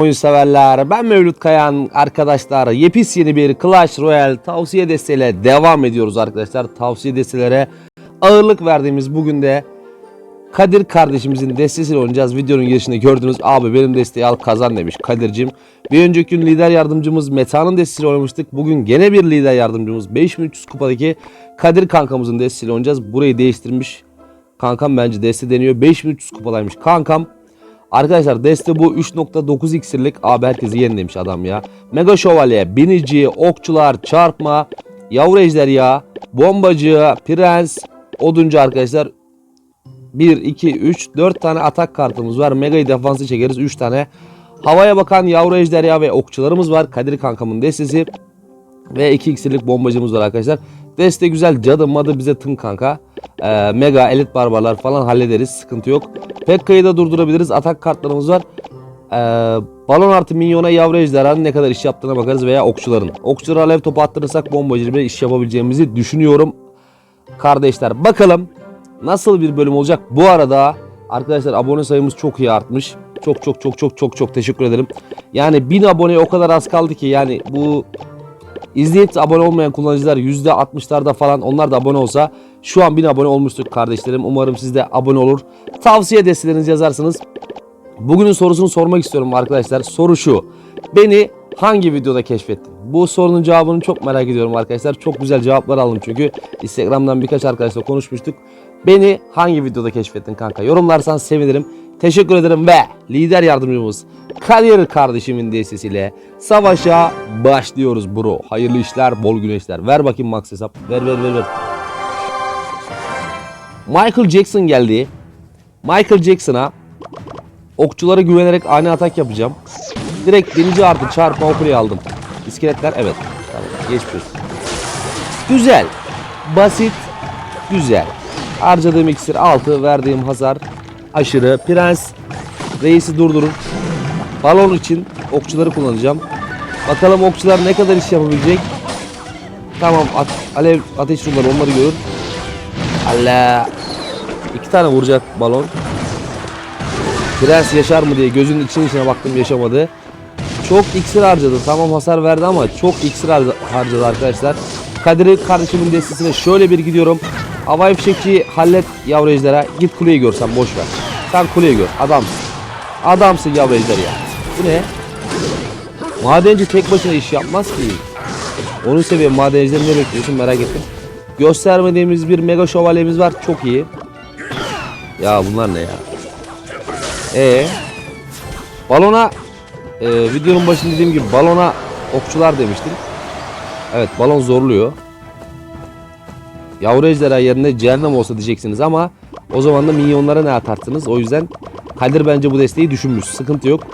oyun severler. Ben Mevlüt Kayan arkadaşlar. Yepis yeni bir Clash Royale tavsiye desteğiyle devam ediyoruz arkadaşlar. Tavsiye destelere ağırlık verdiğimiz bugün de Kadir kardeşimizin destesiyle oynayacağız. Videonun girişinde gördünüz. Abi benim desteği al kazan demiş Kadir'cim. Bir önceki gün lider yardımcımız Meta'nın destesiyle oynamıştık. Bugün gene bir lider yardımcımız 5300 kupadaki Kadir kankamızın destesiyle oynayacağız. Burayı değiştirmiş. Kankam bence deste deniyor. 5300 kupadaymış kankam. Arkadaşlar deste bu 3.9 iksirlik abi herkesi yenilemiş adam ya. Mega şövalye, binici, okçular, çarpma, yavru ejderha, bombacı, prens, oduncu arkadaşlar 1, 2, 3, 4 tane atak kartımız var. Mega'yı defansı çekeriz. 3 tane havaya bakan yavru ejderha ve okçularımız var. Kadir kankamın destesi. Ve 2 iksirlik bombacımız var arkadaşlar. Deste güzel cadı madı bize tın kanka. Ee, mega elit barbarlar falan hallederiz. Sıkıntı yok. Pekka'yı da durdurabiliriz. Atak kartlarımız var. Ee, balon artı minyona yavru ejderhanın ne kadar iş yaptığına bakarız veya okçuların. Okçulara alev topu attırırsak bombacı bir iş yapabileceğimizi düşünüyorum. Kardeşler bakalım nasıl bir bölüm olacak. Bu arada arkadaşlar abone sayımız çok iyi artmış. Çok çok çok çok çok çok teşekkür ederim. Yani 1000 aboneye o kadar az kaldı ki yani bu İzleyip de abone olmayan kullanıcılar %60'larda falan onlar da abone olsa şu an 1000 abone olmuştuk kardeşlerim. Umarım siz de abone olur. Tavsiye destelerinizi yazarsınız. Bugünün sorusunu sormak istiyorum arkadaşlar. Soru şu. Beni hangi videoda keşfettin? Bu sorunun cevabını çok merak ediyorum arkadaşlar. Çok güzel cevaplar aldım çünkü. Instagram'dan birkaç arkadaşla konuşmuştuk. Beni hangi videoda keşfettin kanka? Yorumlarsan sevinirim. Teşekkür ederim ve lider yardımcımız Kadir kardeşimin destesiyle savaşa başlıyoruz bro. Hayırlı işler, bol güneşler. Ver bakayım max hesap. Ver ver ver ver. Michael Jackson geldi. Michael Jackson'a okçulara güvenerek ani atak yapacağım. Direkt birinci artı çarpma okulayı aldım. İskeletler evet. Tamam geçmiyoruz. Güzel. Basit. Güzel. Harcadığım iksir 6. Verdiğim hasar aşırı. Prens reisi durdurun. Balon için okçuları kullanacağım. Bakalım okçular ne kadar iş yapabilecek. Tamam at, alev ateş ruları onları görür. Allah. İki tane vuracak balon. Prens yaşar mı diye gözünün içine içine baktım yaşamadı. Çok iksir harcadı. Tamam hasar verdi ama çok iksir harca- harcadı arkadaşlar. Kadir'i kardeşimin destesine şöyle bir gidiyorum. Havai fişekçi hallet yavru ejderha. Git kuleyi gör sen boş ver. Sen kuleyi gör. Adamsın. Adamsın yavru ejderha. Bu ne? Madenci tek başına iş yapmaz ki. Onun seviye madencileri ne bekliyorsun merak ettim. Göstermediğimiz bir mega şövalyemiz var. Çok iyi. Ya bunlar ne ya? E balona e, videonun başında dediğim gibi balona okçular demiştim. Evet balon zorluyor. Yavru ejderha yerine cehennem olsa diyeceksiniz ama o zaman da minyonlara ne atarsınız? O yüzden Kadir bence bu desteği düşünmüş. Sıkıntı yok.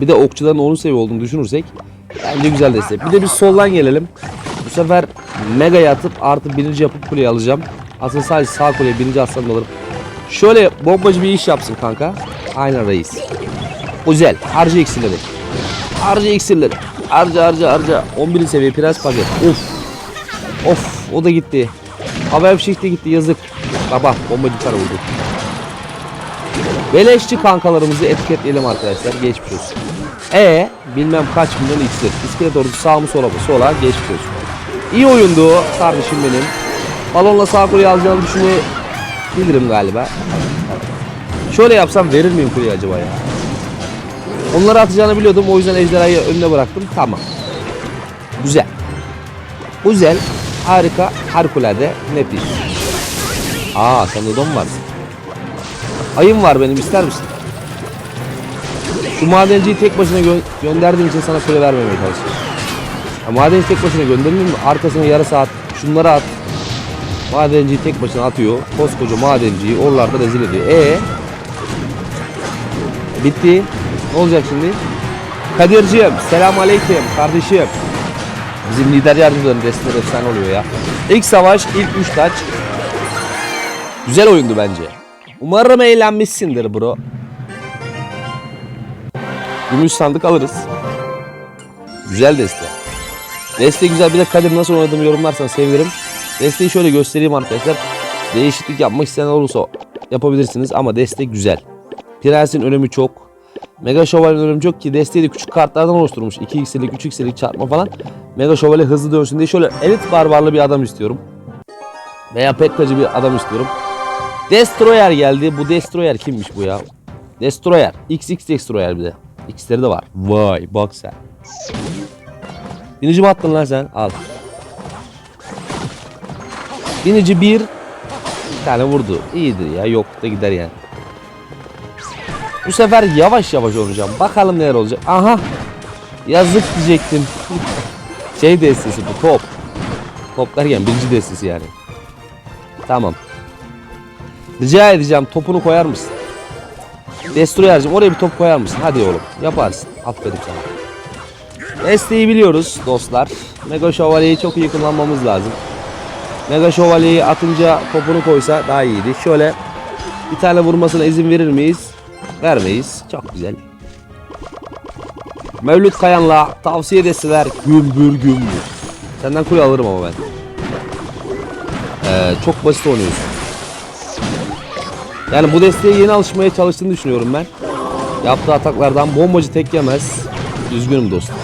Bir de okçuların 10 seviye olduğunu düşünürsek bence güzel destek. Bir de biz soldan gelelim. Bu sefer mega atıp artı birinci yapıp kuleyi alacağım. Aslında sadece sağ kuleye birinci atsam alırım. Şöyle bombacı bir iş yapsın kanka. Aynen reis. Güzel. Harca iksirleri. Harca iksirleri. Harca harca harca. 11 seviye prens paket. Of. Of o da gitti. Havai fişek de gitti yazık. Baba bombacı para vurdu. Beleşçi kankalarımızı etiketleyelim arkadaşlar. Geçmiş olsun. E bilmem kaç milyon iksir. İskelet ordusu sağ mı sola mı? Sola geçmiş olsun. İyi oyundu kardeşim benim. Balonla sağ kuleyi alacağını düşünebilirim galiba. Şöyle yapsam verir miyim kuleyi acaba ya? Onları atacağını biliyordum. O yüzden ejderhayı önüne bıraktım. Tamam. Güzel. Güzel. Harika. Harikulade. Nefis. Aa sende don var. Ayım var benim ister misin? Şu madenciyi tek başına gö- gönderdiğim için sana kule vermemeye çalışıyorum. Ya madenci tek başına göndermiyor mu? Arkasına yarı saat şunları at. Madenciyi tek başına atıyor. Koskoca madenciyi oralarda rezil ediyor. E Bitti. Ne olacak şimdi? Kadir'ciğim selam aleyküm kardeşim. Bizim lider yardımcıların desteleri efsane oluyor ya. İlk savaş, ilk 3 taç. Güzel oyundu bence. Umarım eğlenmişsindir bro. Gümüş sandık alırız. Güzel deste. Deste güzel. Bir de Kadir nasıl oynadığımı yorumlarsan sevinirim. Desteği şöyle göstereyim arkadaşlar. Değişiklik yapmak isteyen olursa yapabilirsiniz ama deste güzel. Prensin önemi çok. Mega Şövalye'nin yok ki desteği de küçük kartlardan oluşturmuş. 2x'lik 3x'lik çarpma falan. Mega Şövalye hızlı dönsün diye şöyle elit barbarlı bir adam istiyorum. Veya Pekkacı bir adam istiyorum. Destroyer geldi. Bu Destroyer kimmiş bu ya? Destroyer. XX Destroyer bir de. X'leri de var. Vay bak sen. Binici mi attın lan sen? Al. Binici bir. Bir tane vurdu. İyidir ya. Yok da gider yani. Bu sefer yavaş yavaş oynayacağım. Bakalım neler olacak. Aha. Yazık diyecektim. şey destesi bu top. Top derken birinci destesi yani. Tamam. Rica edeceğim topunu koyar mısın? Destroyer'cim oraya bir top koyar mısın? Hadi oğlum yaparsın. Aferin sana. Desteği biliyoruz dostlar. Mega Şövalye'yi çok iyi kullanmamız lazım. Mega Şövalye'yi atınca topunu koysa daha iyiydi. Şöyle bir tane vurmasına izin verir miyiz? Vermeyiz. Çok güzel. Mevlüt Kayan'la tavsiye deseler gümbür gümbür. Senden kule alırım ama ben. Ee, çok basit oynuyorsun. Yani bu desteğe yeni alışmaya çalıştığını düşünüyorum ben. Yaptığı ataklardan bombacı tek yemez. Üzgünüm dostum.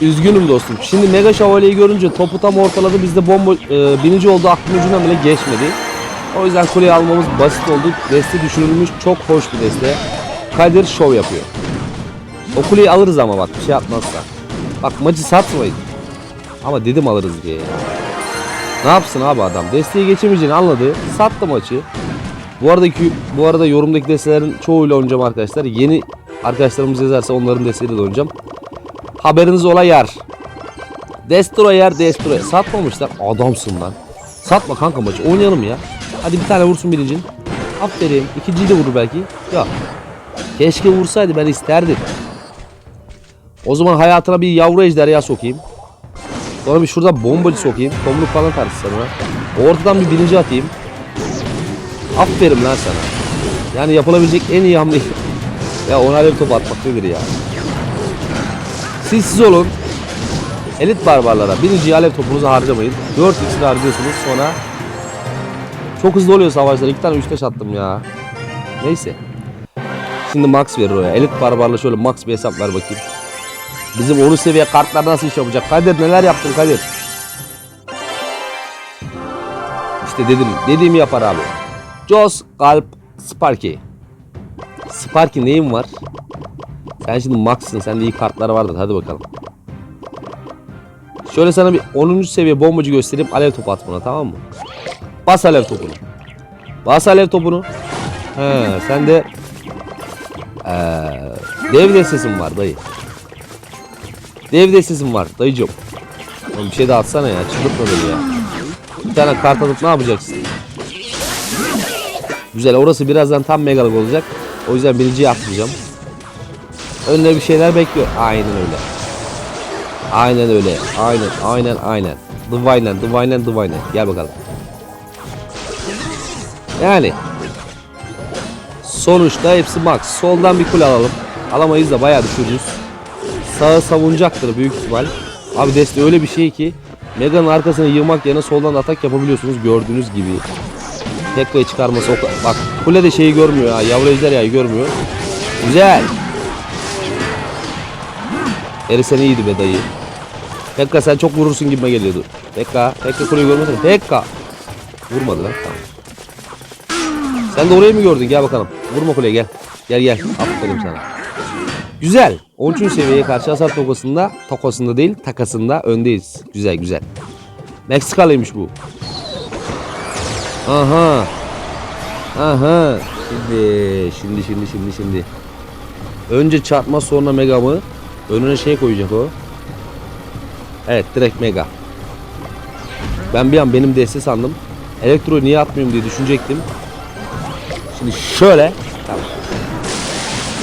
Üzgünüm dostum. Şimdi Mega Şövalye'yi görünce topu tam ortaladı. Bizde bomba e, binici oldu aklım ucundan bile geçmedi. O yüzden kuleyi almamız basit oldu. Deste düşürülmüş çok hoş bir deste. Kadir şov yapıyor. O kuleyi alırız ama bak bir şey yapmazsa. Bak maçı satmayın. Ama dedim alırız diye. Ne yapsın abi adam? Desteği geçemeyeceğini anladı. Sattı maçı. Bu aradaki bu arada yorumdaki destelerin çoğuyla oynayacağım arkadaşlar. Yeni arkadaşlarımız yazarsa onların desteğiyle de oynayacağım. Haberiniz ola yer. Destroyer Destroyer. Satmamışlar. Adamsın lan. Satma kanka maçı. Oynayalım ya. Hadi bir tane vursun birincin. Aferin. İkinciyi de vurur belki. Ya. Keşke vursaydı ben isterdim. O zaman hayatına bir yavru ejderha sokayım. Sonra bir şurada bombacı sokayım. Tomruk falan tarzı sana. Ortadan bir birinci atayım. Aferin lan sana. Yani yapılabilecek en iyi hamle. ya ona bir top atmak nedir ya. Siz siz olun. Elit barbarlara birinci alev topunuzu harcamayın. 4 x'ini harcıyorsunuz sonra çok hızlı oluyor savaşlar. İki tane 3 attım ya. Neyse. Şimdi max verir o ya. Elit barbarla şöyle max bir hesap ver bakayım. Bizim 10 seviye kartlar nasıl iş yapacak? Kadir neler yaptın Kadir? İşte dedim. Dediğimi yapar abi. Jos, Kalp, Sparky. Sparky neyin var? Sen şimdi max'sın. Sende iyi kartlar vardır. Hadi bakalım. Şöyle sana bir 10. seviye bombacı göstereyim. Alev topu at buna tamam mı? Bas alev topunu. Bas alev topunu. He, sen de ee, dev destesin var dayı. Dev destesim var dayıcım. Oğlum bir şey de atsana ya. Çıldırtma beni ya. Bir tane kart atıp ne yapacaksın? Güzel orası birazdan tam megalık olacak. O yüzden birinciyi atmayacağım. Önüne bir şeyler bekliyor. Aynen öyle. Aynen öyle. Aynen aynen aynen. Divinen divinen divinen. Gel bakalım. Yani. Sonuçta hepsi max. Soldan bir kule alalım. Alamayız da bayağı düşürürüz. Sağı savunacaktır büyük ihtimal. Abi deste öyle bir şey ki Mega'nın arkasını yığmak yerine soldan atak yapabiliyorsunuz gördüğünüz gibi. Tekka'yı çıkarması o Bak kule de şeyi görmüyor ha. Yavru ejderhayı görmüyor. Güzel. Eri sen iyiydi be dayı. Tekka sen çok vurursun gibime geliyordu. Tekka. Tekka kuleyi görmesene. Tekka. Vurmadı lan tamam. Sen de orayı mı gördün? Gel bakalım. Vurma kuleye gel. Gel gel. Aferin sana. Güzel. 13. seviyeye karşı hasar tokasında, tokasında değil takasında öndeyiz. Güzel güzel. Meksikalıymış bu. Aha. Aha. Şimdi, şimdi, şimdi, şimdi, şimdi. Önce çarpma sonra mega mı? Önüne şey koyacak o. Evet direkt mega. Ben bir an benim deste sandım. Elektro niye atmıyorum diye düşünecektim. Şimdi şöyle. Tamam.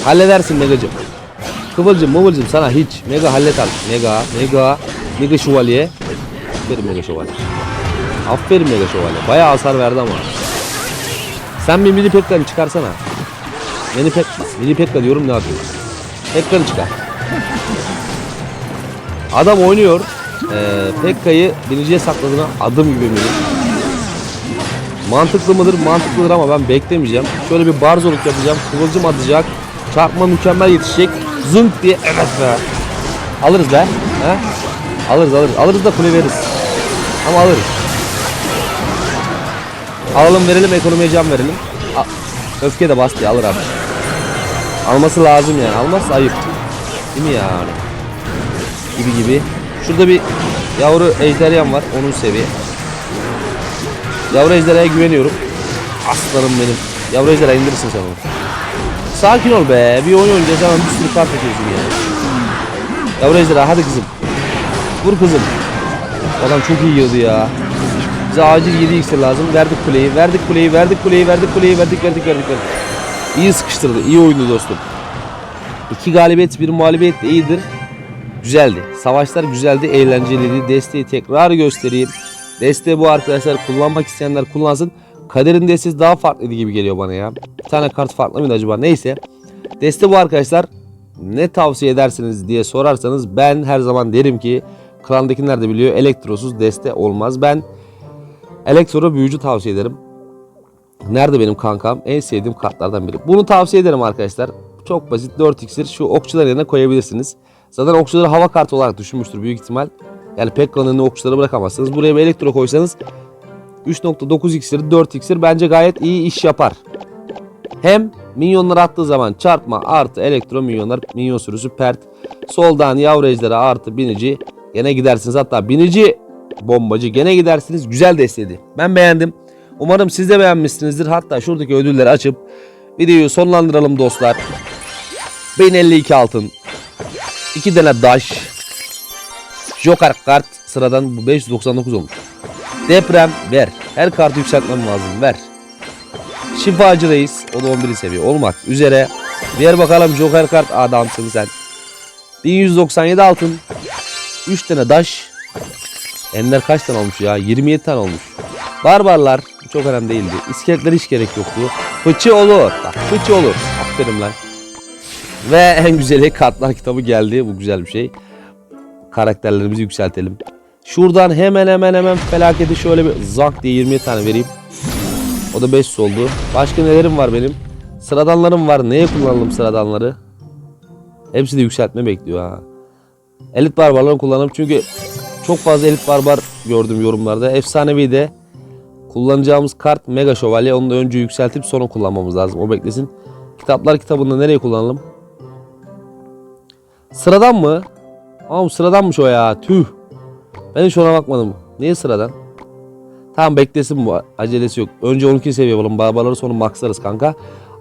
Halledersin megacım. Kıvılcım mıvılcım sana hiç. Mega hallet artık. Mega, mega, mega şövalye. Aferin mega şövalye. Aferin mega şövalye. Bayağı hasar verdi ama. Sen bir mini pekkanı çıkarsana. Mini pek, mini pekka diyorum ne yapıyorsun? Pekkanı çıkar. Adam oynuyor. Ee, Pekka'yı birinciye sakladığına adım gibi eminim. Mantıklı mıdır? Mantıklıdır ama ben beklemeyeceğim. Şöyle bir barzoluk yapacağım. Kıvılcım atacak. Çarpma mükemmel yetişecek. Zınk diye evet be. Alırız be. He? Alırız alırız. Alırız da kule veririz. Ama alırız. Alalım verelim ekonomiye can verelim. A- Öfke de bastı alır abi. Alması lazım yani. Almazsa ayıp. Değil mi yani? Gibi gibi. Şurada bir yavru ejderham var. Onun seviye. Yavru ejderhaya güveniyorum. Aslanım benim. Yavru ejderha indirirsin sen onu. Sakin ol be. Bir oyun oynayacağız hemen bir sürü kart atıyorsun ya. Yavru ejderha hadi kızım. Vur kızım. Adam çok iyi yıldı ya. Bize acil 7 iksir lazım. Verdik kuleyi, verdik kuleyi, verdik kuleyi, verdik kuleyi, verdik, verdik, verdik, verdik. İyi sıkıştırdı, iyi oyundu dostum. İki galibiyet, bir mağlubiyet iyidir. Güzeldi. Savaşlar güzeldi, eğlenceliydi. Desteği tekrar göstereyim. Desteği bu arkadaşlar kullanmak isteyenler kullansın. Kaderin destesi daha farklıydı gibi geliyor bana ya. Bir tane kart farklı mıydı acaba? Neyse. Deste bu arkadaşlar. Ne tavsiye edersiniz diye sorarsanız ben her zaman derim ki klandakiler de biliyor elektrosuz deste olmaz. Ben elektro büyücü tavsiye ederim. Nerede benim kankam? En sevdiğim kartlardan biri. Bunu tavsiye ederim arkadaşlar. Çok basit 4 iksir şu okçular yerine koyabilirsiniz. Zaten okçuları hava kartı olarak düşünmüştür büyük ihtimal. Yani Pekka'nın okçuları bırakamazsınız. Buraya bir elektro koysanız 3.9 iksir 4 iksir bence gayet iyi iş yapar. Hem minyonlar attığı zaman çarpma artı elektro minyonlar minyon sürüsü pert. Soldan yavru ejderi artı binici gene gidersiniz. Hatta binici bombacı gene gidersiniz. Güzel desteydi. Ben beğendim. Umarım siz de beğenmişsinizdir. Hatta şuradaki ödülleri açıp videoyu sonlandıralım dostlar. 1052 altın. 2 tane daş. Joker kart sıradan bu 599 olmuş. Deprem ver. Her kartı yükseltmem lazım ver. Şifacı reis o da 11. seviye olmak üzere. Ver bakalım Joker kart adamsın sen. 1197 altın. 3 tane daş. Ender kaç tane olmuş ya? 27 tane olmuş. Barbarlar çok önemli değildi. İskeletler hiç gerek yoktu. Fıçı olur. Fıçı olur. Aferin lan. Ve en güzeli kartlar kitabı geldi. Bu güzel bir şey. Karakterlerimizi yükseltelim. Şuradan hemen hemen hemen felaketi şöyle bir zak diye 20 tane vereyim. O da 5 oldu. Başka nelerim var benim? Sıradanlarım var. Neye kullanalım sıradanları? Hepsi de yükseltme bekliyor ha. Elit barbarları kullanalım çünkü çok fazla elit barbar gördüm yorumlarda. Efsanevi de kullanacağımız kart Mega Şövalye. Onu da önce yükseltip sonra kullanmamız lazım. O beklesin. Kitaplar kitabında nereye kullanalım? Sıradan mı? Bu sıradanmış o ya. Tüh. Ben hiç ona bakmadım. Niye sıradan? Tamam beklesin bu. Acelesi yok. Önce 12 seviye yapalım. Barbarları sonra maxlarız kanka.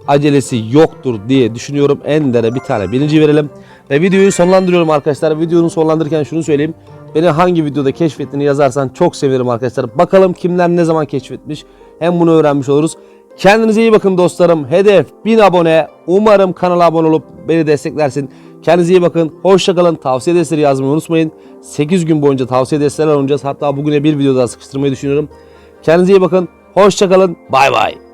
Acelesi yoktur diye düşünüyorum. Ender'e bir tane birinci verelim. Ve videoyu sonlandırıyorum arkadaşlar. Videonun sonlandırırken şunu söyleyeyim. Beni hangi videoda keşfettiğini yazarsan çok sevinirim arkadaşlar. Bakalım kimler ne zaman keşfetmiş. Hem bunu öğrenmiş oluruz. Kendinize iyi bakın dostlarım. Hedef 1000 abone. Umarım kanala abone olup beni desteklersin. Kendinize iyi bakın. Hoşçakalın. Tavsiye desteği yazmayı unutmayın. 8 gün boyunca tavsiye desteğiler oynayacağız. Hatta bugüne bir video daha sıkıştırmayı düşünüyorum. Kendinize iyi bakın. Hoşçakalın. Bay bay.